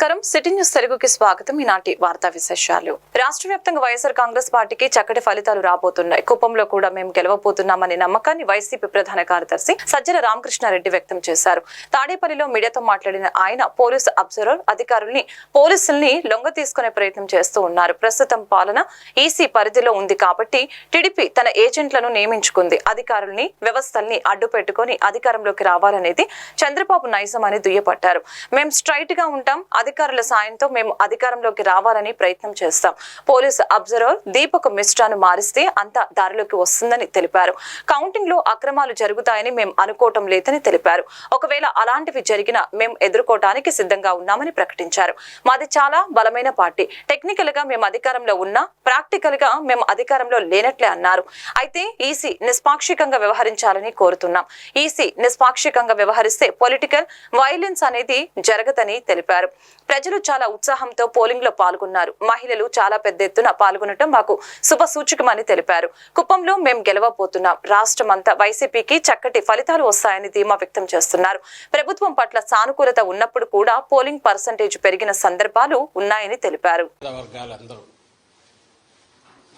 నమస్కారం. City news తెలుగుకి స్వాగతం. ఈనాటి వార్తా విశేషాలు. రాష్ట్ర వ్యాప్తంగా వైఎస్ఆర్ కాంగ్రెస్ పార్టీకి చక్కటి ఫలితాలు రాబోతున్నాయి. కుప్పంలో కూడా మేము గెలవబోతున్నామనే నమ్మకాన్ని వైసీపీ ప్రధాన కార్యదర్శి సజ్జల రామకృష్ణారెడ్డి వ్యక్తం చేశారు. తాడేపల్లిలో మీడియాతో మాట్లాడిన ఆయన పోలీసు అబ్జర్వర్ అధికారుల్ని పోలీసుల్ని లొంగ తీసుకునే ప్రయత్నం చేస్తూ ఉన్నారు. ప్రస్తుతం పాలన ఈసీ పరిధిలో ఉంది కాబట్టి టీడీపీ తన ఏజెంట్లను నియమించుకుంది. అధికారుల్ని వ్యవస్థల్ని అడ్డు పెట్టుకుని అధికారంలోకి రావాలనేది చంద్రబాబు నైజం అని దుయ్యపట్టారు మేము స్ట్రైట్గా ఉంటాం అధికారుల సాయంతో మేము అధికారంలోకి రావాలని ప్రయత్నం చేస్తాం. పోలీసు అబ్జర్వర్ దీపక్ మిశ్రాను మారిస్తే అంతా దారిలోకి వస్తుందని తెలిపారు. కౌంటింగ్లో అక్రమాలు జరుగుతాయని మేము అనుకోవటం లేదని తెలిపారు. ఒకవేళ అలాంటివి జరిగినా మేము ఎదుర్కోవటానికి సిద్ధంగా ఉన్నామని ప్రకటించారు. మాది చాలా బలమైన పార్టీ. టెక్నికల్గా మేము అధికారంలో ఉన్నా ప్రాక్టికల్గా మేము అధికారంలో లేనట్లే అన్నారు. అయితే ఈసీ నిష్పాక్షికంగా వ్యవహరించాలని కోరుతున్నాం. ఈసీ నిష్పాక్షికంగా వ్యవహరిస్తే పొలిటికల్ వైలెన్స్ అనేది జరగదని తెలిపారు. ప్రజలు చాలా ఉత్సాహంతో పోలింగ్లో పాల్గొన్నారు. మహిళలు చాలా పెద్ద ఎత్తున పాల్గొనడం మాకు శుభ సూచకమని తెలిపారు. కుప్పంలో మేము గెలవబోతున్నాం. రాష్ట్రం అంతా వైసీపీకి చక్కటి ఫలితాలు వస్తాయని ధీమా వ్యక్తం చేస్తున్నారు. ప్రభుత్వం పట్ల సానుకూలత ఉన్నప్పుడు కూడా పోలింగ్ పర్సంటేజ్ పెరిగిన సందర్భాలు ఉన్నాయని తెలిపారు.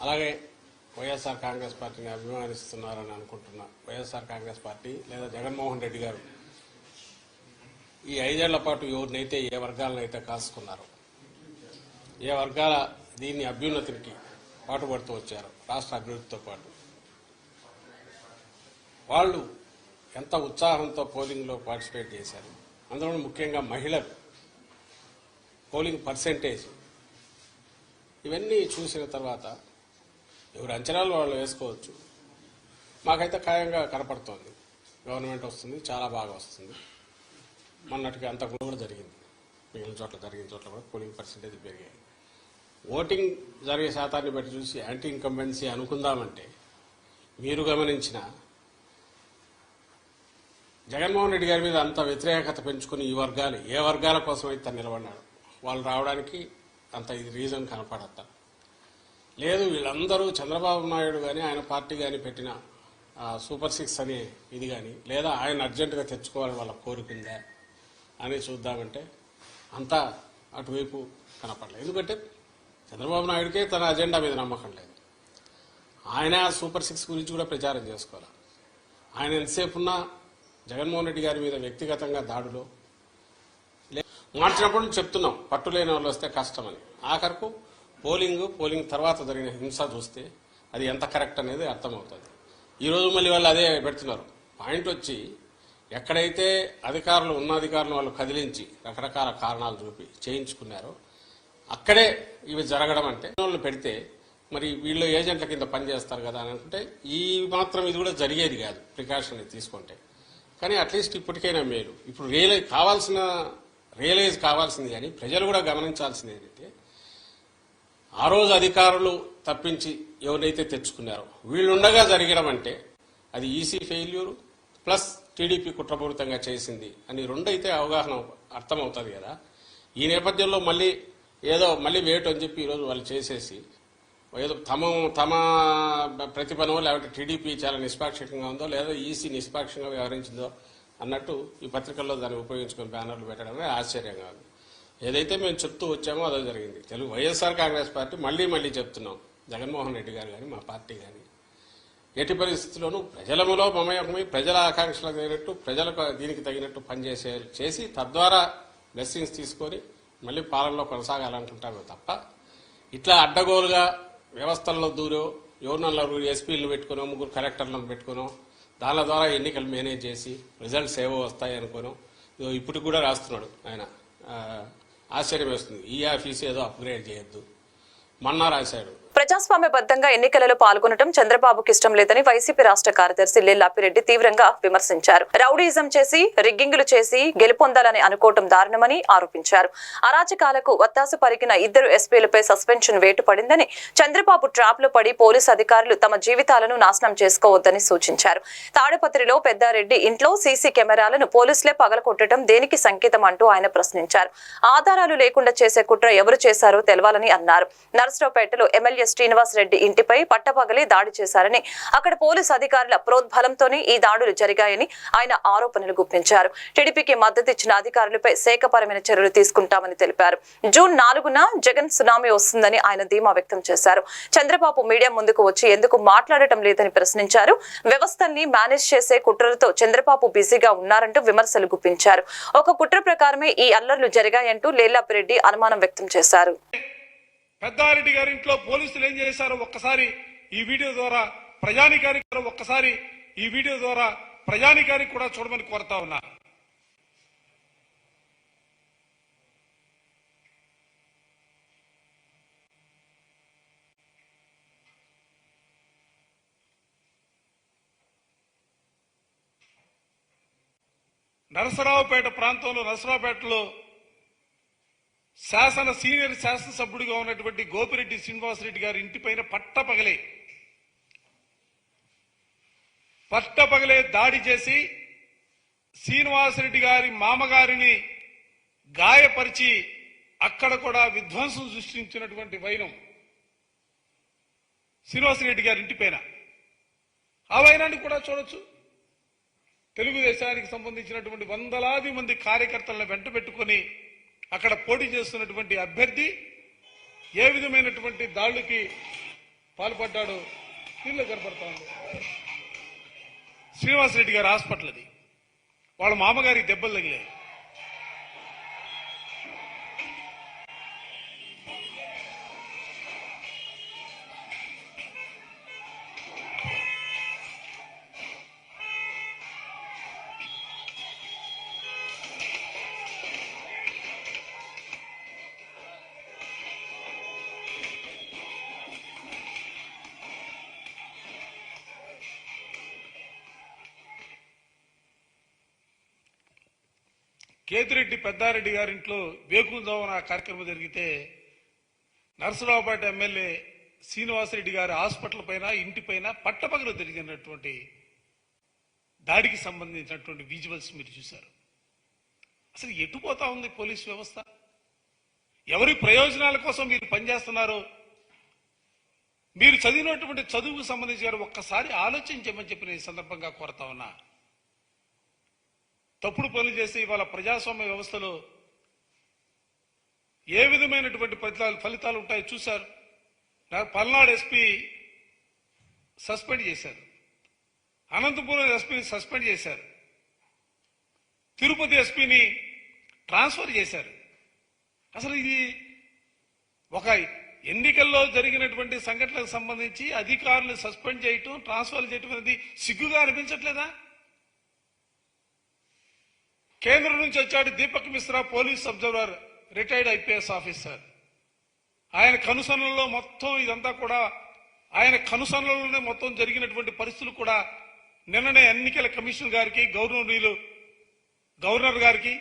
అలాగే వైఎస్ఆర్ కాంగ్రెస్ పార్టీని అభిమానిస్తున్నారని అనుకుంటున్నా. వైఎస్ఆర్ కాంగ్రెస్ పార్టీ లేదా జగన్మోహన్ రెడ్డి గారు ఈ ఐదేళ్ళ పాటు ఎవరినైతే ఏ వర్గాలనైతే కాసుకున్నారో ఏ వర్గాల దీన్ని అభ్యున్నతికి పాటుపడుతూ వచ్చారు రాష్ట్ర అభివృద్ధితో పాటు. వాళ్ళు ఎంత ఉత్సాహంతో పోలింగ్లో పార్టిసిపేట్ చేశారు. అందులో ముఖ్యంగా మహిళలు పోలింగ్ పర్సెంటేజ్. ఇవన్నీ చూసిన తర్వాత ఎవరు అంచనాలు వాళ్ళు వేసుకోవచ్చు. మాకైతే ఖాయంగా కనపడుతోంది. గవర్నమెంట్ వస్తుంది చాలా బాగా వస్తుంది. మొన్నటికి అంత కూడా జరిగింది. మిగిలిన చోట్ల జరిగిన చోట్ల కూడా పోలింగ్ పర్సంటేజ్ పెరిగాయి. ఓటింగ్ జరిగే శాతాన్ని బట్టి చూసి యాంటీ ఇన్కంబెన్సీ అనుకుందామంటే మీరు గమనించిన జగన్మోహన్ రెడ్డి గారి మీద అంత వ్యతిరేకత పెంచుకుని ఈ వర్గాలు ఏ వర్గాల కోసం అయితే తను నిలబడ్డాడు? వాళ్ళు రావడానికి అంత ఇది రీజన్ కనపడతా లేదు వీళ్ళందరూ చంద్రబాబు నాయుడు కానీ ఆయన పార్టీ కానీ పెట్టిన సూపర్ సిక్స్ అనే ఇది కానీ లేదా ఆయన అర్జెంటుగా తెచ్చుకోవాలని వాళ్ళ కోరుకుందా అని చూద్దామంటే అంతా అటువైపు కనపడలేదు. ఎందుకంటే చంద్రబాబు నాయుడికే తన అజెండా మీద నమ్మకం లేదు. ఆయన సూపర్ సిక్స్ గురించి కూడా ప్రచారం చేసుకోవాలి. ఆయన ఎంతసేపు ఉన్న జగన్మోహన్ రెడ్డి గారి మీద వ్యక్తిగతంగా దాడులు లే- మార్చినప్పుడు చెప్తున్నాం పట్టు లేని వాళ్ళు వస్తే కష్టమని. ఆఖరకు పోలింగ్ పోలింగ్ తర్వాత జరిగిన హింస చూస్తే అది ఎంత కరెక్ట్ అనేది అర్థమవుతుంది. ఈరోజు మళ్ళీ వాళ్ళు అదే పెడుతున్నారు. పాయింట్ వచ్చి ఎక్కడైతే అధికారులు ఉన్న అధికారులు వాళ్ళు కదిలించి రకరకాల కారణాలు చూపి చేయించుకున్నారో అక్కడే ఇవి జరగడం అంటే వాళ్ళు పెడితే మరి వీళ్ళు ఏజెంట్ల కింద పనిచేస్తారు కదా అని అనుకుంటే ఈ మాత్రం ఇది కూడా జరిగేది కాదు ప్రికాషన్ తీసుకుంటే. కానీ అట్లీస్ట్ ఇప్పటికైనా మేలు. ఇప్పుడు రియలైజ్ కావాల్సిన రియలైజ్ కావాల్సింది కానీ ప్రజలు కూడా గమనించాల్సింది ఏంటంటే ఆ రోజు అధికారులు తప్పించి ఎవరైతే తెచ్చుకున్నారో వీళ్ళుండగా జరగడం అంటే అది ఈసీ ఫెయిల్యూర్ ప్లస్ టీడీపీ కుట్రపూరితంగా చేసింది అని రెండైతే అవగాహన అర్థమవుతుంది కదా. ఈ నేపథ్యంలో మళ్ళీ ఏదో మళ్ళీ వేటు అని చెప్పి ఈరోజు వాళ్ళు చేసేసి ఏదో తమ తమ ప్రతిపనో లేకపోతే టీడీపీ చాలా నిష్పాక్షికంగా ఉందో లేదా ఈసీ నిష్పాక్షంగా వ్యవహరించిందో అన్నట్టు ఈ పత్రికల్లో దాన్ని ఉపయోగించుకుని బ్యానర్లు పెట్టడమే ఆశ్చర్యంగా ఉంది. ఏదైతే మేము చెప్తూ వచ్చామో అదే జరిగింది. తెలుగు వైఎస్ఆర్ కాంగ్రెస్ పార్టీ మళ్ళీ మళ్ళీ చెప్తున్నాం. జగన్మోహన్ రెడ్డి గారు కానీ మా పార్టీ కానీ ఎట్టి పరిస్థితుల్లోనూ ప్రజలములో మమయకమై ప్రజల ఆకాంక్షలకు తగినట్టు ప్రజలకు దీనికి తగినట్టు పనిచేసే చేసి తద్వారా బ్లెస్సింగ్స్ తీసుకొని మళ్ళీ పాలనలో కొనసాగాలనుకుంటామే తప్ప ఇట్లా అడ్డగోలుగా వ్యవస్థల్లో దూరో యోనల్లో ఎస్పీలను పెట్టుకునో ముగ్గురు కలెక్టర్లను పెట్టుకునో దాని ద్వారా ఎన్నికలు మేనేజ్ చేసి రిజల్ట్స్ ఏవో వస్తాయి అనుకోను ఇప్పటికి ఇప్పుడు కూడా రాస్తున్నాడు ఆయన. ఆశ్చర్యం వేస్తుంది. ఈ ఆఫీస్ ఏదో అప్గ్రేడ్ చేయొద్దు. మొన్న రాశాడు. ప్రజాస్వామ్యబద్ధంగా ఎన్నికలలో పాల్గొనడం చంద్రబాబుకి ఇష్టం లేదని వైసీపీ రాష్ట్ర కార్యదర్శి లెల్లాపిరెడ్డి తీవ్రంగా విమర్శించారు. రౌడీజం చేసి రిగ్గింగులు చేసి గెలుపొందాలని అనుకోవటం దారుణమని ఆరోపించారు. అరాచకాలకు వత్తాసు పరిగిన ఇద్దరు ఎస్పీలపై సస్పెన్షన్ వేటు పడిందని చంద్రబాబు ట్రాప్లో పడి పోలీసు అధికారులు తమ జీవితాలను నాశనం చేసుకోవద్దని సూచించారు. తాడపత్రిలో పెద్దారెడ్డి ఇంట్లో సీసీ కెమెరాలను పోలీసులే పగలకొట్టడం దేనికి సంకేతం అంటూ ఆయన ప్రశ్నించారు. ఆధారాలు లేకుండా చేసే కుట్ర ఎవరు చేశారో తెలవాలని అన్నారు. నర్సరావుపేటలో ఎమ్మెల్యే శ్రీనివాస్ రెడ్డి ఇంటిపై పట్టపగలి దాడి చేశారని అక్కడ పోలీసు అధికారుల ప్రోద్బలంతోనే ఈ దాడులు జరిగాయని ఆయన ఆరోపణలు గుప్పించారు. టీడీపీకి మద్దతు ఇచ్చిన అధికారులపై శాఖపరమైన చర్యలు తీసుకుంటామని తెలిపారు. జూన్ నాలుగున జగన్ సునామీ వస్తుందని ఆయన ధీమా వ్యక్తం చేశారు. చంద్రబాబు మీడియా ముందుకు వచ్చి ఎందుకు మాట్లాడటం లేదని ప్రశ్నించారు. వ్యవస్థల్ని మేనేజ్ చేసే కుట్రలతో చంద్రబాబు బిజీగా ఉన్నారంటూ విమర్శలు గుప్పించారు. ఒక కుట్ర ప్రకారమే ఈ అల్లర్లు జరిగాయంటూ లేల్లాపిరెడ్డి అనుమానం వ్యక్తం చేశారు. పెద్దారెడ్డి గారి ఇంట్లో పోలీసులు ఏం చేశారో ఒక్కసారి ఈ వీడియో ద్వారా ప్రజానికానికి ఒక్కసారి ఈ వీడియో ద్వారా ప్రజానికానికి కూడా చూడమని కోరుతా ఉన్నా. నరసరావుపేట ప్రాంతంలో నరసరావుపేటలో శాసన సీనియర్ శాసనసభ్యుడిగా ఉన్నటువంటి గోపిరెడ్డి శ్రీనివాసరెడ్డి గారి ఇంటిపైన పట్టపగలే పట్టపగలే దాడి చేసి శ్రీనివాసరెడ్డి గారి మామగారిని గాయపరిచి అక్కడ కూడా విధ్వంసం సృష్టించినటువంటి వైనం శ్రీనివాసరెడ్డి గారి ఇంటిపైన ఆ వైనాన్ని కూడా చూడొచ్చు. తెలుగుదేశానికి సంబంధించినటువంటి వందలాది మంది కార్యకర్తలను వెంట పెట్టుకొని అక్కడ పోటీ చేస్తున్నటువంటి అభ్యర్థి ఏ విధమైనటువంటి దాడులకి పాల్పడ్డాడో దీనిలో కనపడతా ఉంది. శ్రీనివాసరెడ్డి గారి హాస్పిటల్ అది. వాళ్ళ మామగారికి దెబ్బలు తగిలాయి. కేతిరెడ్డి పెద్దారెడ్డి గారింట్లో వేకుజామున ఆ కార్యక్రమం జరిగితే నరసరావుపేట ఎమ్మెల్యే శ్రీనివాసరెడ్డి గారి హాస్పిటల్ పైన ఇంటిపైన పట్టపగలు జరిగినటువంటి దాడికి సంబంధించినటువంటి విజువల్స్ మీరు చూశారు. అసలు ఎటుపోతా ఉంది పోలీస్ వ్యవస్థ? ఎవరి ప్రయోజనాల కోసం మీరు పనిచేస్తున్నారు? మీరు చదివినటువంటి చదువుకు సంబంధించి గారు ఒక్కసారి ఆలోచించమని చెప్పిన ఈ సందర్భంగా కోరుతా ఉన్నా. తప్పుడు పనులు చేసి ఇవాళ ప్రజాస్వామ్య వ్యవస్థలో ఏ విధమైనటువంటి ఫలితాలు ఫలితాలు ఉంటాయో చూశారు. పల్నాడు ఎస్పీ సస్పెండ్ చేశారు. అనంతపురం ఎస్పీని సస్పెండ్ చేశారు. తిరుపతి ఎస్పీని ట్రాన్స్ఫర్ చేశారు. అసలు ఇది ఒక ఎన్నికల్లో జరిగినటువంటి సంఘటనలకు సంబంధించి అధికారులు సస్పెండ్ చేయటం ట్రాన్స్ఫర్ చేయటం అనేది సిగ్గుగా అనిపించట్లేదా? కేంద్రం నుంచి వచ్చాడు Deepak Mishra police observer retired IPS officer. ఆయన కనుసనలలో మొత్తం ఇదంతా కూడా ఆయన కనుసనలోనే మొత్తం జరిగినటువంటి పరిస్థితులు కూడా నిన్ననే ఎన్నికల కమిషన్ గారికి గవర్నర్లు గవర్నర్ గారికి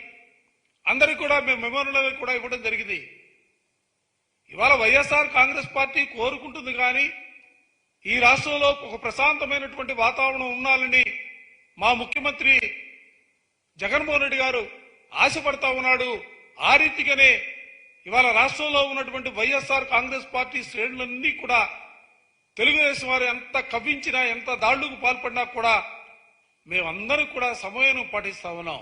అందరికి కూడా మేము మెమోరియల్ కూడా ఇవ్వడం జరిగింది. ఇవాళ వైఎస్ఆర్ కాంగ్రెస్ పార్టీ కోరుకుంటుంది కానీ ఈ రాష్ట్రంలో ఒక ప్రశాంతమైనటువంటి వాతావరణం ఉండాలని మా ముఖ్యమంత్రి జగన్మోహన్ రెడ్డి గారు ఆశపడతా ఉన్నాడు. ఆ రీతిగానే ఇవాళ రాష్ట్రంలో ఉన్నటువంటి వైఎస్ఆర్ కాంగ్రెస్ పార్టీ శ్రేణులన్నీ కూడా తెలుగుదేశం వారు ఎంత కవ్వించినా ఎంత దాడులకు పాల్పడినా కూడా మేమందరం కూడా సమయాన్ని పాటిస్తా ఉన్నాం.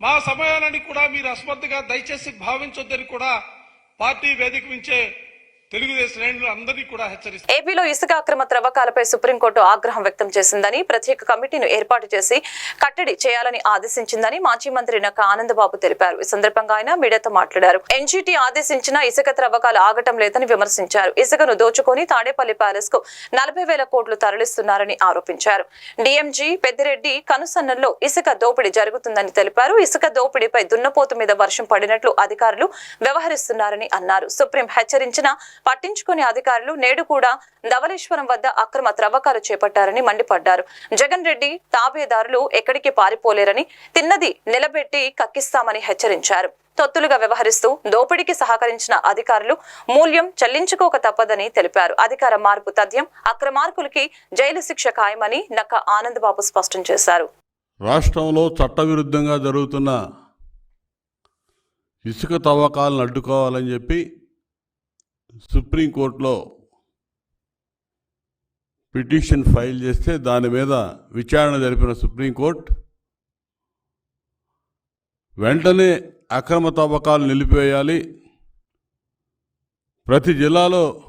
మా సమయాన్ని కూడా మీరు అస్మత్తుగా దయచేసి భావించొద్దని కూడా పార్టీ వేదిక నుంచే తెలుగుదేశం శ్రేణులు అందరినీ కూడా హెచ్చరిస్తారు ఏపీలో ఇసుక అక్రమ త్రవ్వకాలపై సుప్రీంకోర్టు ఆగ్రహం వ్యక్తం చేసిందని ప్రత్యేక కమిటీను ఏర్పాటు చేసి కట్టడి చేయాలని ఆదేశించిందని మాజీ మంత్రి నక్క ఆనందబాబు తెలిపారు. ఈ సందర్భంగా ఆయన మీడియాతో మాట్లాడారు. ఎన్జీటీ ఆదేశించిన ఇసుక త్రవ్వకాలు ఆగటం లేదని విమర్శించారు. ఇసుకను దోచుకొని తాడేపల్లి ప్యాలెస్కు నలభై వేల కోట్లు తరలిస్తున్నారని ఆరోపించారు. డిఎంజీ పెద్దిరెడ్డి కనుసన్నల్లో ఇసుక దోపిడీ జరుగుతుందని తెలిపారు. ఇసుక దోపిడీపై దున్నపోతు మీద వర్షం పడినట్లు అధికారులు వ్యవహరిస్తున్నారని అన్నారు. సుప్రీం హెచ్చరించిన పట్టించుకునే అధికారులు నేడు కూడా ధవళేశ్వరం వద్ద అక్రమ త్రవ్వకాలు చేపట్టారని మండిపడ్డారు. జగన్ రెడ్డి తాబేదారులు ఎక్కడికి పారిపోలేరని తిన్నది నిలబెట్టి కక్కిస్తామని హెచ్చరించారు. తొత్తులుగా వ్యవహరిస్తూ దోపిడీకి సహకరించిన అధికారులు మూల్యం చెల్లించుకోక తప్పదని తెలిపారు. అధికార మార్పు తథ్యం అక్రమార్కులకి జైలు శిక్ష ఖాయమని నక్క ఆనందబాబు స్పష్టం చేశారు. రాష్ట్రంలో చట్టవిరుద్ధంగా జరుగుతున్న ఇసుక తవ్వకాలను అడ్డుకోవాలని చెప్పి సుప్రీంకోర్టులో పిటిషన్ ఫైల్ చేస్తే దాని మీద విచారణ జరిపిన సుప్రీంకోర్టు వెంటనే అక్రమ తవ్వకాలు నిలిపివేయాలి. ప్రతి జిల్లాలో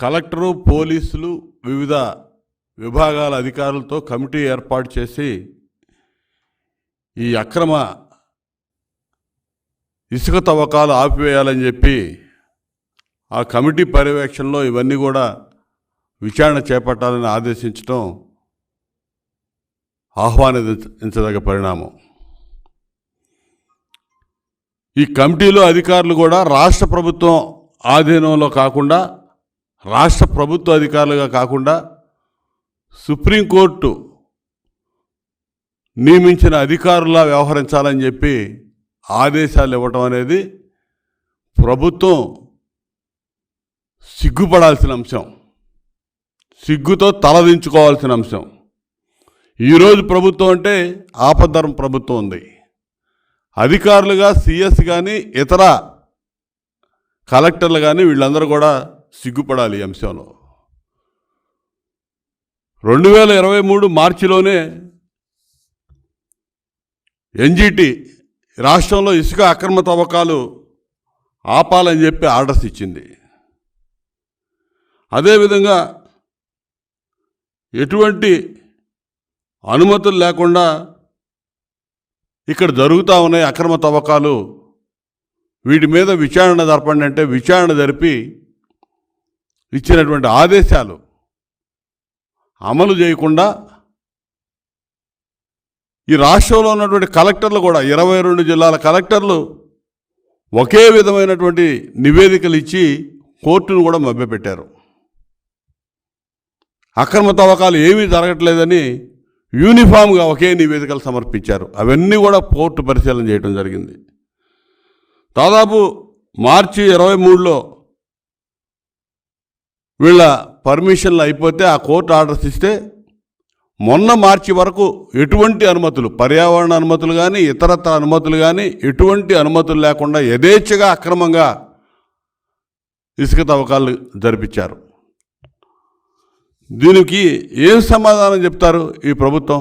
కలెక్టరు పోలీసులు వివిధ విభాగాల అధికారులతో కమిటీ ఏర్పాటు చేసి ఈ అక్రమ ఇసుక తవ్వకాలు ఆపివేయాలని చెప్పి ఆ కమిటీ పర్యవేక్షణలో ఇవన్నీ కూడా విచారణ చేపట్టాలని ఆదేశించడం ఆహ్వానించదగ్గ పరిణామం. ఈ కమిటీలో అధికారులు కూడా రాష్ట్ర ప్రభుత్వం ఆధీనంలో కాకుండా రాష్ట్ర ప్రభుత్వ అధికారులుగా కాకుండా సుప్రీంకోర్టు నియమించిన అధికారులా వ్యవహరించాలని చెప్పి ఆదేశాలు ఇవ్వటం అనేది ప్రభుత్వం సిగ్గుపడాల్సిన అంశం. సిగ్గుతో తలదించుకోవాల్సిన అంశం. ఈరోజు ప్రభుత్వం అంటే ఆపద్ధర్మ ప్రభుత్వం ఉంది. అధికారులుగా సిఎస్ కానీ ఇతర కలెక్టర్లు కానీ వీళ్ళందరూ కూడా సిగ్గుపడాలి ఈ అంశంలో. రెండు వేల ఇరవై మూడు మార్చిలోనే ఎన్జిటి రాష్ట్రంలో ఇసుక అక్రమ తవ్వకాలు ఆపాలని చెప్పి ఆర్డర్స్ ఇచ్చింది. అదేవిధంగా ఎటువంటి అనుమతులు లేకుండా ఇక్కడ జరుగుతూ ఉన్నాయి అక్రమ తవ్వకాలు. వీటి మీద విచారణ జరపండి అంటే విచారణ జరిపి ఇచ్చినటువంటి ఆదేశాలు అమలు చేయకుండా ఈ రాష్ట్రంలో ఉన్నటువంటి కలెక్టర్లు కూడా ఇరవై రెండు జిల్లాల కలెక్టర్లు ఒకే విధమైనటువంటి నివేదికలు ఇచ్చి కోర్టును కూడా మభ్యపెట్టారు. అక్రమ తవ్వకాలు ఏమీ జరగట్లేదని యూనిఫామ్గా ఒకే నివేదికలు సమర్పించారు. అవన్నీ కూడా కోర్టు పరిశీలన చేయడం జరిగింది. దాదాపు మార్చి ఇరవై మూడులో వీళ్ళ పర్మిషన్లు అయిపోతే ఆ కోర్టు ఆర్డర్స్ ఇస్తే మొన్న మార్చి వరకు ఎటువంటి అనుమతులు పర్యావరణ అనుమతులు కానీ ఇతరత్ర అనుమతులు కానీ ఎటువంటి అనుమతులు లేకుండా యథేచ్ఛగా అక్రమంగా ఇసుక తవ్వకాలు జరిపించారు. దీనికి ఏం సమాధానం చెప్తారు ఈ ప్రభుత్వం?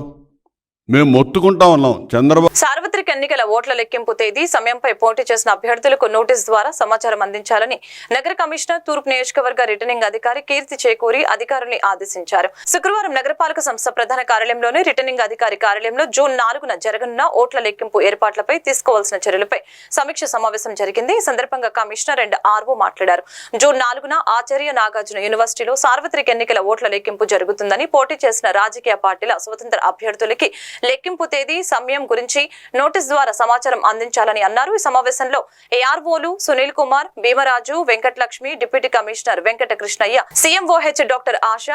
మేము మొత్తుకుంటా ఉన్నాం. చంద్రబాబు సార్వత్రిక ఎన్నికల ఓట్ల లెక్కింపు తేదీ సమయంపై పోటీ చేసిన అభ్యర్థులకు నోటీస్ ద్వారా సమాచారం అందించాలని నగర కమిషనర్ తూర్పు నియోజకవర్గ రిటర్నింగ్ అధికారి కీర్తి చేకూరి అధికారుల్ని ఆదేశించారు. శుక్రవారం నగరపాలక సంస్థ ప్రధాన కార్యాలయంలోని రిటర్నింగ్ అధికారి కార్యాలయంలో జూన్ నాలుగున జరగనున్న ఓట్ల లెక్కింపు ఏర్పాట్లపై తీసుకోవాల్సిన చర్యలపై సమీక్ష సమావేశం జరిగింది. ఈ సందర్భంగా కమిషనర్ అండ్ ఆర్వో మాట్లాడారు. జూన్ నాలుగున ఆచార్య నాగార్జున యూనివర్సిటీలో సార్వత్రిక ఎన్నికల ఓట్ల లెక్కింపు జరుగుతుందని పోటీ చేసిన రాజకీయ పార్టీల స్వతంత్ర అభ్యర్థులకి లెక్కింపు తేదీ సమయం గురించి నోటీస్ ద్వారా సమాచారం అందించాలని అన్నారు. ఈ సమావేశంలో ఏఆర్ఓలు Sunil Kumar Bhimaraju Venkatalakshmi deputy commissioner Venkata Krishnaiah CMOH doctor Asha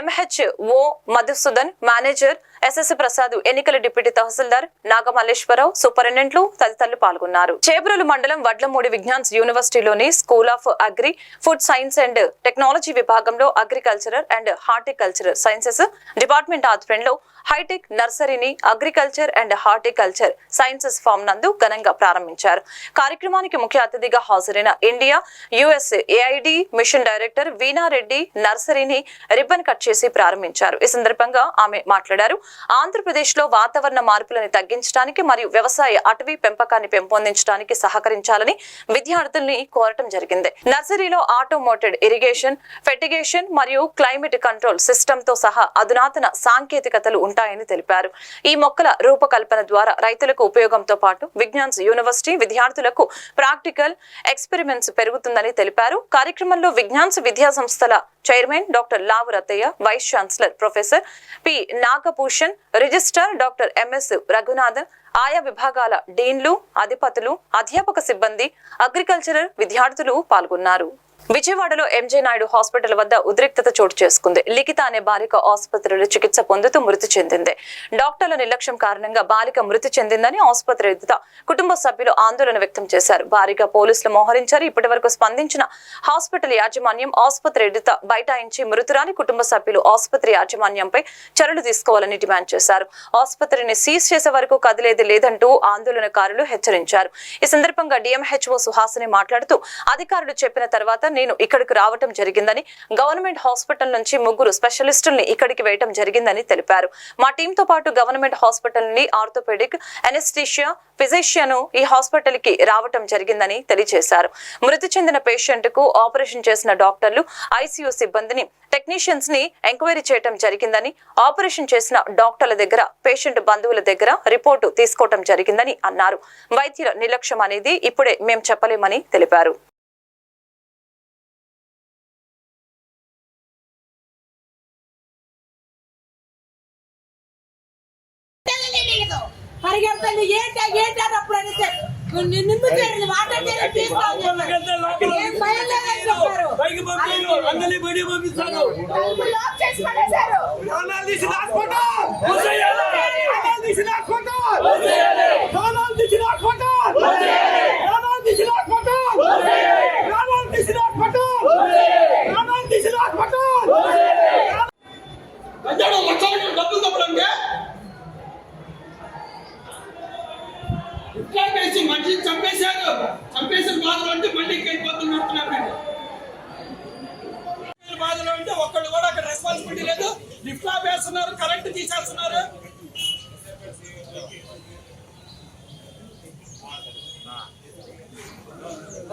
MHO O Madhusudan manager SS Prasad ఎన్నికల డిప్యూటీ తహసీల్దార్ నాగమల్లేశ్వరరావు సూపరింటెండెంట్లు తదితరులు పాల్గొన్నారు. చేబ్రోలు మండలం Vadlamudi Vignan's యూనివర్సిటీలోని school of agri food science and technology విభాగంలో agricultural and horticultural sciences department ఆధ్వర్యంలో hitech నర్సరీని agriculture and horticulture sciences farm నందు ఘనంగా ప్రారంభించారు. కార్యక్రమానికి ముఖ్య అతిథిగా హాజరైన India US AID mission director Veena Reddy నర్సరీని ribbon cut చేసి ప్రారంభించారు. ఈ సందర్భంగా ఆమె మాట్లాడారు. ఆంధ్రప్రదేశ్లో వాతావరణ మార్పులను తగ్గించడానికి మరియు వ్యవసాయ అటవీ పెంపకాన్ని పెంపొందించడానికి సహకరించాలని విద్యార్థుల్ని కోరటం జరిగింది. నర్సరీలో ఆటోమోటెడ్ ఇరిగేషన్ ఫెటిగేషన్ మరియు క్లైమేట్ కంట్రోల్ సిస్టమ్తో సహా అధునాతన సాంకేతికతలు ఉంటాయని తెలిపారు. ఈ మొక్కల రూపకల్పన ద్వారా రైతులకు ఉపయోగంతో పాటు విజ్ఞాన్స్ యూనివర్సిటీ విద్యార్థులకు ప్రాక్టికల్ ఎక్స్పెరిమెంట్స్ పెరుగుతుందని తెలిపారు. కార్యక్రమంలో విజ్ఞాన్స్ విద్యా సంస్థల chairman doctor Lavu Rathaiah vice chancellor professor P Nagabhushan registrar doctor MS Raghunathan ఆయా విభాగాల డీన్లు అధిపతులు అధ్యాపక సిబ్బంది అగ్రికల్చరల్ విద్యార్థులు పాల్గొన్నారు. విజయవాడలో ఎంజే నాయుడు హాస్పిటల్ వద్ద ఉద్రిక్తత చోటు చేసుకుంది. లిఖిత అనే బాలిక ఆసుపత్రిలో చికిత్స పొందుతూ మృతి చెందింది. డాక్టర్ల నిర్లక్ష్యం కారణంగా బాలిక మృతి చెందిందని ఆసుపత్రి ఎదుట కుటుంబ సభ్యులు ఆందోళన వ్యక్తం చేశారు. భారీగా పోలీసులు మోహరించారు. ఇప్పటి వరకు స్పందించిన హాస్పిటల్ యాజమాన్యం ఆసుపత్రి ఎదుట బైఠాయించి మృతురాని కుటుంబ సభ్యులు ఆసుపత్రి యాజమాన్యంపై చర్యలు తీసుకోవాలని డిమాండ్ చేశారు. ఆసుపత్రిని సీజ్ చేసే వరకు కదిలేది లేదంటూ ఆందోళనకారులు హెచ్చరించారు. ఈ సందర్భంగా డిఎంహెచ్ఓ సుహాసిని మాట్లాడుతూ అధికారులు చెప్పిన తర్వాత నేను ఇక్కడికి రావటం జరిగిందని గవర్నమెంట్ హాస్పిటల్ నుంచి ముగ్గురు స్పెషలిస్టుల్ని ఇక్కడికి వేయటం జరిగిందని తెలిపారు. మా టీంతో పాటు గవర్నమెంట్ హాస్పిటల్ నుండి ఆర్థోపెడిక్ ఎనెస్టీషియా ఫిజిషియన్ ఈ హాస్పిటల్కి రావటం జరిగిందని తెలియజేశారు. మృతి చెందిన పేషెంట్కు ఆపరేషన్ చేసిన డాక్టర్లు ఐసీయూ సిబ్బందిని టెక్నీషియన్స్ని ఎంక్వైరీ చేయటం జరిగిందని ఆపరేషన్ చేసిన డాక్టర్ల దగ్గర పేషెంట్ బంధువుల దగ్గర రిపోర్టు తీసుకోవటం జరిగిందని అన్నారు. వైద్యుల నిర్లక్ష్యం అనేది ఇప్పుడే మేం చెప్పలేమని తెలిపారు. పరిగెడతాను ఏంటా ఏంటా అని అప్పుడు అడిగితే? నిన్ను చేయండి మాట్లాడితే తీసుకోవాలి చెప్పారు. ఏం భయం పంపించు అందరినీ బయటికి పంపిస్తాను. తలుపులు లాక్ చేసి పడేశారు తీసి ప్రాణాలు తీసి ప్రాణాలు తీసి ప్రాణాలు తీసి ప్రాణాలు తీసి ప్రాణాలు తీసి లక్షలు డబ్బులు తప్పడంటే ఇట్లా మనిషిని చంపేశారు. చంపేసిన బాధలు అంటే మళ్ళీ వెళ్ళిపోతున్నారు అంటున్నారు బాధలు అంటే ఒక్కళ్ళు కూడా అక్కడ రెస్పాన్సిబిలిటీ లేదు. లిఫ్ట్ ఆపేస్తున్నారు కరెంట్ తీసేస్తున్నారు.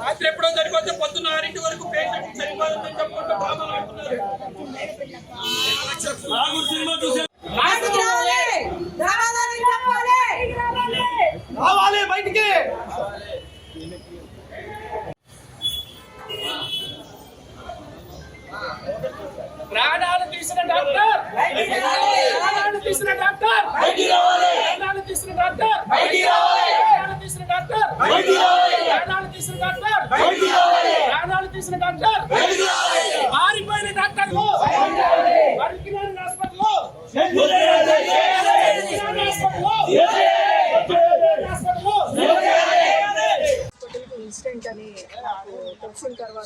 రాత్రి ఎప్పుడో సరిపోతే పొద్దున్న ఆరింటి వరకు పేషెంట్ సరిపోతుందని చెప్పుకుంటూ డ్రామాలు ఆడుతున్నారు. సినిమా చూసే డాక్టర్. మారిపోయిన డాక్టర్లు ఇన్సిడెంట్ అని తెలిసిన తర్వాత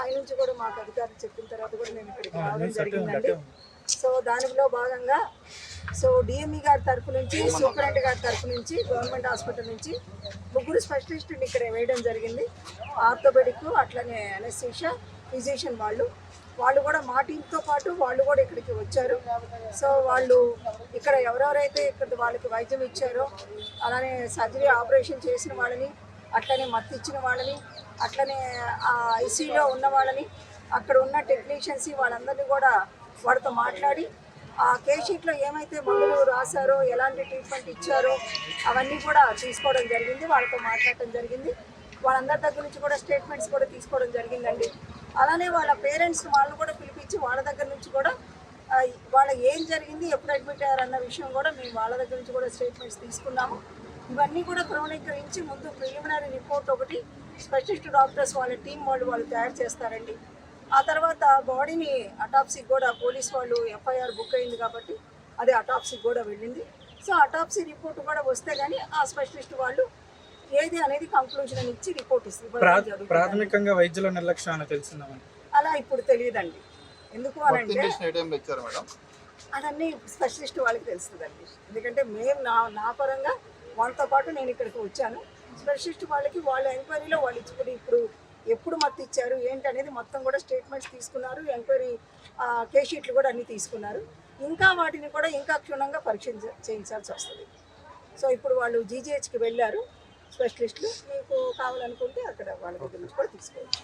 పైనుంచి కూడా మాకు అధికారులు చెప్పిన తర్వాత కూడా మేము ఇక్కడికి రావడం జరిగిందండి. సో దానిలో భాగంగా సో డిఎంఈ గారి తరఫు నుంచి సూపరింటెండెంట్ గారి తరఫు నుంచి గవర్నమెంట్ హాస్పిటల్ నుంచి ముగ్గురు స్పెషలిస్టులు ఇక్కడ వేయడం జరిగింది. ఆర్థోపెడిక్ అట్లనే అనెస్థీషియా ఫిజిషియన్ వాళ్ళు. వాళ్ళు కూడా మా టీంతో పాటు వాళ్ళు కూడా ఇక్కడికి వచ్చారు. సో వాళ్ళు ఇక్కడ ఎవరెవరైతే ఇక్కడ వాళ్ళకి వైద్యం ఇచ్చారో అలానే సర్జరీ ఆపరేషన్ చేసిన వాళ్ళని అట్లనే మత్తు ఇచ్చిన వాళ్ళని అట్లనే ఆ ఐసీయూలో ఉన్న వాళ్ళని అక్కడ ఉన్న టెక్నీషియన్స్ వాళ్ళందరినీ కూడా వాళ్ళతో మాట్లాడి ఆ కేషీట్లో ఏమైతే మందులు రాశారో ఎలాంటి ట్రీట్మెంట్ ఇచ్చారో అవన్నీ కూడా తీసుకోవడం జరిగింది. వాళ్ళతో మాట్లాడటం జరిగింది. వాళ్ళందరి దగ్గర నుంచి కూడా స్టేట్మెంట్స్ కూడా తీసుకోవడం జరిగిందండి. అలానే వాళ్ళ పేరెంట్స్ వాళ్ళని కూడా పిలిపించి వాళ్ళ దగ్గర నుంచి కూడా వాళ్ళ ఏం జరిగింది ఎప్పుడు అడ్మిట్ అయ్యారన్న విషయం కూడా మేము వాళ్ళ దగ్గర నుంచి కూడా స్టేట్మెంట్స్ తీసుకున్నాము. ఇవన్నీ కూడా క్రోణీకరించి ముందు ప్రిలిమినరీ రిపోర్ట్ ఒకటి స్పెషలిస్ట్ డాక్టర్స్ వాళ్ళ టీం వాళ్ళు వాళ్ళు తయారు చేస్తారండి. ఆ తర్వాత బాడీని అటాప్సీకి కూడా పోలీస్ వాళ్ళు ఎఫ్ఐఆర్ బుక్ అయింది కాబట్టి అది అటాప్సీకి కూడా వెళ్ళింది. సో అటాప్సీ రిపోర్ట్ కూడా వస్తే కానీ ఆ స్పెషలిస్ట్ వాళ్ళు ఏది అనేది కంక్లూజన్ అని ఇచ్చి రిపోర్ట్ జరుగుతుంది. ప్రాథమికంగా వైద్యుల నిర్లక్ష్యం అలా ఇప్పుడు తెలియదండి. ఎందుకు అని అదన్నీ స్పెషలిస్ట్ వాళ్ళకి తెలుస్తుందండి. ఎందుకంటే మేము నా నా పరంగా వాళ్ళతో పాటు నేను ఇక్కడికి వచ్చాను. స్పెషలిస్ట్ వాళ్ళకి వాళ్ళ ఎంక్వైరీలో వాళ్ళు ఇచ్చుకుని ఇప్పుడు ఎప్పుడు మత్తు ఇచ్చారు ఏంటి అనేది మొత్తం కూడా స్టేట్మెంట్స్ తీసుకున్నారు ఎంక్వైరీ కేస్ షీట్లు కూడా అన్నీ తీసుకున్నారు. ఇంకా వాటిని కూడా ఇంకా క్షుణ్ణంగా పరీక్ష చేయించాల్సి వస్తుంది. సో ఇప్పుడు వాళ్ళు జీజీహెచ్కి వెళ్ళారు స్పెషలిస్టులు మీకు కావాలనుకుంటే అక్కడ వాళ్ళ దగ్గర నుంచి కూడా తీసుకోవచ్చు.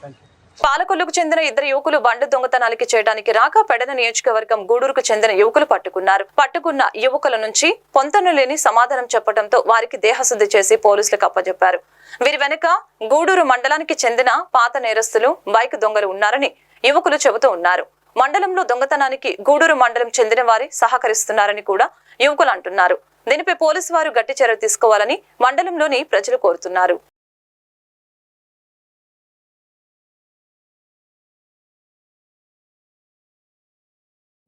పాలకొల్లుకు చెందిన ఇద్దరు యువకులు బండు దొంగతనాలకి చేయడానికి రాక పెడన నియోజకవర్గం గూడూరుకు చెందిన యువకులు పట్టుకున్నారు. పట్టుకున్న యువకుల నుంచి పొంతను లేని సమాధానం చెప్పడంతో వారికి దేహశుద్ధి చేసి పోలీసులకు అప్పజెప్పారు. వీరి వెనుక గూడూరు మండలానికి చెందిన పాత నేరస్తులు బైక్ దొంగలు ఉన్నారని యువకులు చెబుతూ ఉన్నారు. మండలంలో దొంగతనానికి గూడూరు మండలం చెందిన వారి సహకరిస్తున్నారని కూడా యువకులు అంటున్నారు. దీనిపై పోలీసు వారు గట్టి చర్య తీసుకోవాలని మండలంలోని ప్రజలు కోరుతున్నారు.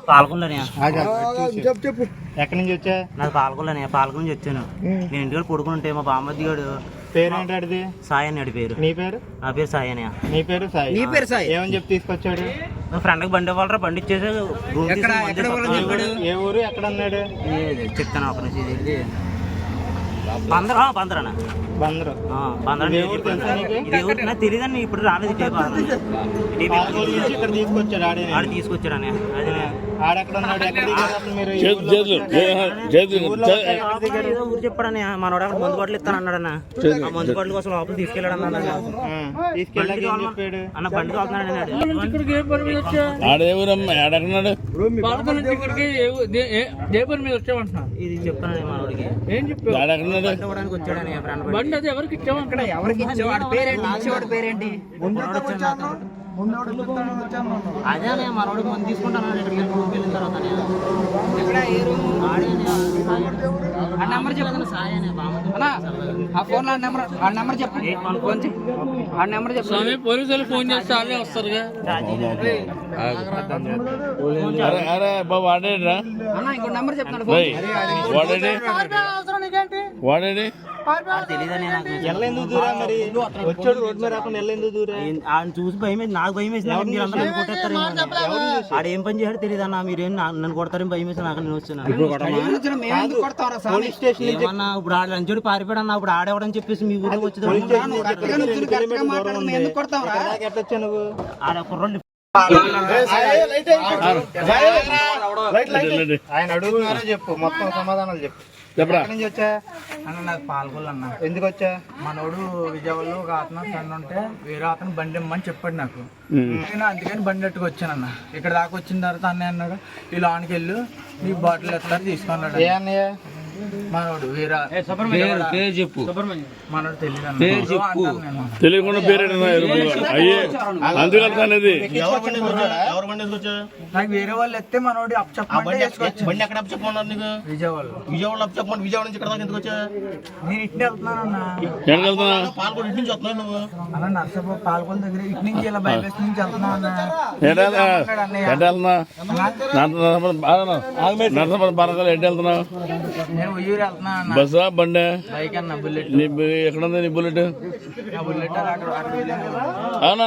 పాలకొల్లోనే చెప్పు ఎక్కడి నుంచి వచ్చా నాది పాలకొల్లోనే పాలకొల్ నుంచి వచ్చాను నేను ఇంటికి పడుకుంటే మా బామ్మద్ది గాడు పేరేంటది సాయి అన్నాడు పేరు. నీ పేరు? నా పేరు సాయి అనే నీ పేరు సాయి. నీ పేరు సాయి. ఏమని చెప్పి తీసుకొచ్చాడు? నా ఫ్రెండ్కి బండి ఇవ్వాలరా బండి ఇచ్చేసి ఏ ఊరు- ఎక్కడ అన్నాడు? చెప్తాను ఒక నుంచి బందర్? ఆ, బందర్. అన్న బందరు తెలియదని ఇప్పుడు రాలేదు ఇక్కడ తీసుకొచ్చాడు ఆడే తీసుకొచ్చాడని అదే ఊరు చెప్పాడని మనోడు అక్కడ మందు బాటలు ఇస్తాను అన్నాడన్న. ఆ మందు బాటల కోసం లోపల తీసుకెళ్ళాడు చెప్పాడు? అన్న బండి వచ్చామంటున్నా ఇది చెప్తాను మనోడికి ఏం చెప్పావు? బండి వచ్చాడని అది ఎవరికి ఇచ్చామంటున్నా ఎవరికి ఇచ్చేవాడు పేరేంటి? ఇచ్చేవాడు పేరేంటి? అదే అన్నయ్య, మనోడు మందు తీసుకుంటాను ఇక్కడ వెళ్ళిన తర్వాత ఆ నెంబర్ చెప్పు. సాయి అనే బామ్మ అన్నా ఆ ఫోన్లో నెంబర్ ఆ నెంబర్ చెప్పు. ఫోన్ చెయ్. ఆ నెంబర్ చెప్పు. స్వామి పోలీసులు ఫోన్ చేస్తే వాళ్ళే వస్తారుగా. అన్న ఇంకో నెంబర్ చెప్తాను ఫోన్ చెయ్. తెలియదని నాకు ఎల్ల ఎందుకు దూరా మరి వచ్చాడు రోడ్డు మీద రాకుండా ఎల్ల ఎందుకు దూరా ఆయన చూసి భయం వేసి నాకు భయం వేసి మీరు అందరూ నన్ను కొట్టేస్తారు ఆడ ఏం పని చేశాడు తెలియదు అన్న మీరేం నన్ను కొడతారని భయం వేసి నాకు నేను వచ్చాను? పోలీస్ స్టేషన్ ఏమన్నా ఇప్పుడు ఆడ లంచోడి పారిపోయాడు అన్న ఇప్పుడు ఆడేవాడని చెప్పేసి మీ ఊరికి వచ్చి ఆడ కుర్రోళ్ళు ఆయన అడుగుతున్నారో చెప్పు మొత్తం సమాధానాలు చెప్పు ఎక్కడి నుంచి వచ్చా? అన్న నాకు పాల్గొల్లు అన్న. ఎందుకు వచ్చా? మనోడు విజయవాడలో ఒక అతను ఫ్రెండ్ ఉంటే వేరే అతను బండి ఇమ్మని చెప్పాడు నాకు. నేను అందుకని బండి ఎట్టుకు వచ్చానన్న ఇక్కడ దాకా వచ్చిన తర్వాత అన్నయ్య అన్నాడు ఈ లోనికి వెళ్ళు నీ బాటిల్ ఎత్తారు తీసుకున్నాడు ఏ అన్నయ్య? మనోడు వేరే పేరు చెప్పు మనోడు తెలియదు అన్న నేను తెలియకుండా పేరు అయ్యే అందుకనేది నాకు వేరే వాళ్ళు ఎత్తే మనోడు అప్ ఆ చెప్పమంటే బండి ఎక్కడ చెప్పమన్నారు నీకు విజయవాడలో విజయవాడలో చెప్పమని విజయవాడ నుంచి ఇక్కడ దాకా ఎందుకు వచ్చా నేను ఇట్నే వెళ్తున్నానన్న ఎక్కడికి వెళ్తున్నా పాల్గొండ ఇంటి నుంచి వస్తున్నావు నువ్వు అన్న నర్సాపూర్ పాల్గొల దగ్గర ఇటు నుంచి ఇలా బైపాస్ నుంచి వెళ్తున్నా అన్న. ఎటు వెళ్తున్నా నరసపల్లి పరకాలు ఎటు వెళ్తున్నావు నేను ఉయ్యూరు వెళ్తున్నా అన్న. బస్సా బండే? బైక్ అన్న బుల్లెట్. నీ బు- ఎక్కడుంది నీ బుల్లెట్? నా బుల్లెట్ అక్కడ అక్కడ వెళ్ళాను. అవునా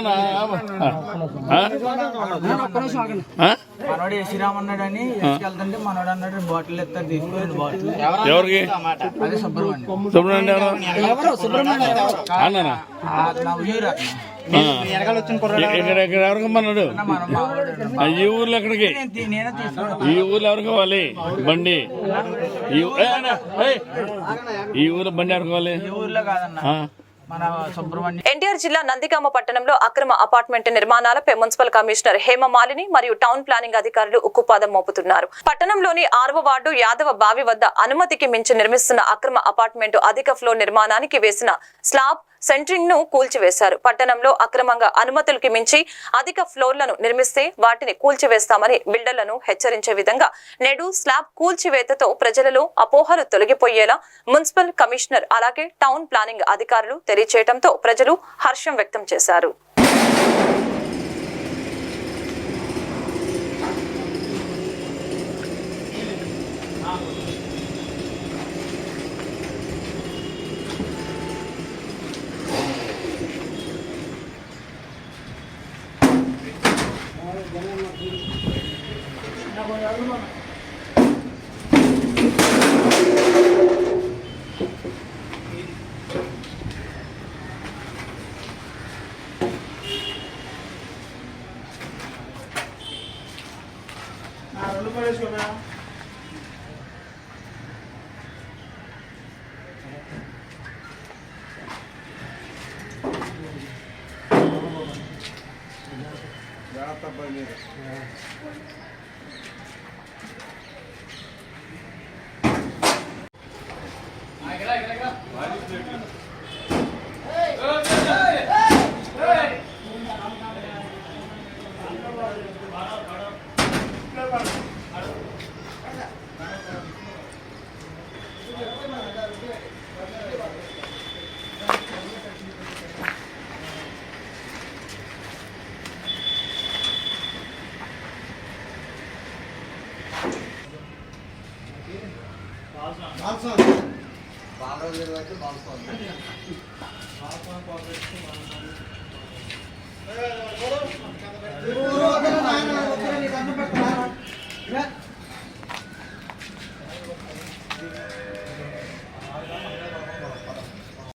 మనోడు శ్రీరామ్ అన్నాడని ఎసుకెళ్తుంటే మనోడు అన్నాడు బాటిల్ ఎత్తారు తీసుకో రెండు బాటిల్. ఎవరికి? అదే సుబ్రహ్మణ్యం. సుబ్రహ్మణ్యం ఎవరు? అన్నానా ఆ, నా ఉయ్యూరు కుర్రాడు ఇక్కడ ఇక్కడ ఎవరికి అన్నాడు మన మావాడు ఆ, ఈ ఊర్లో ఎక్కడికి? ఈ ఊర్లో ఎవరు కావాలి బండి. ఈ ఊర్లో బండి ఎవరు కావాలి. మన సుబ్రహ్మణ్యం ఎన్టీఆర్ జిల్లా నందిగామ పట్టణంలో అక్రమ అపార్ట్మెంట్ నిర్మాణాలపై మున్సిపల్ కమిషనర్ హేమమాలిని మరియు టౌన్ ప్లానింగ్ అధికారులు ఉక్కుపాదం మోపుతున్నారు. పట్టణంలోని ఆరవ వార్డు యాదవ బావి వద్ద అనుమతికి మించి నిర్మిస్తున్న అక్రమ అపార్ట్మెంట్ అధిక ఫ్లోర్ నిర్మాణానికి వేసిన స్లాబ్ సెంట్రింగ్ను కూల్చివేశారు. పట్టణంలో అక్రమంగా అనుమతులకి మించి అధిక ఫ్లోర్లను నిర్మిస్తే వాటిని కూల్చివేస్తామని బిల్డర్లను హెచ్చరించే విధంగా నేడు స్లాబ్ కూల్చివేతతో ప్రజలలో అపోహలు తొలగిపోయేలా మున్సిపల్ కమిషనర్ అలాగే టౌన్ ప్లానింగ్ అధికారులు తెలియచేయడంతో ప్రజలు హర్షం వ్యక్తం చేశారు. ఆ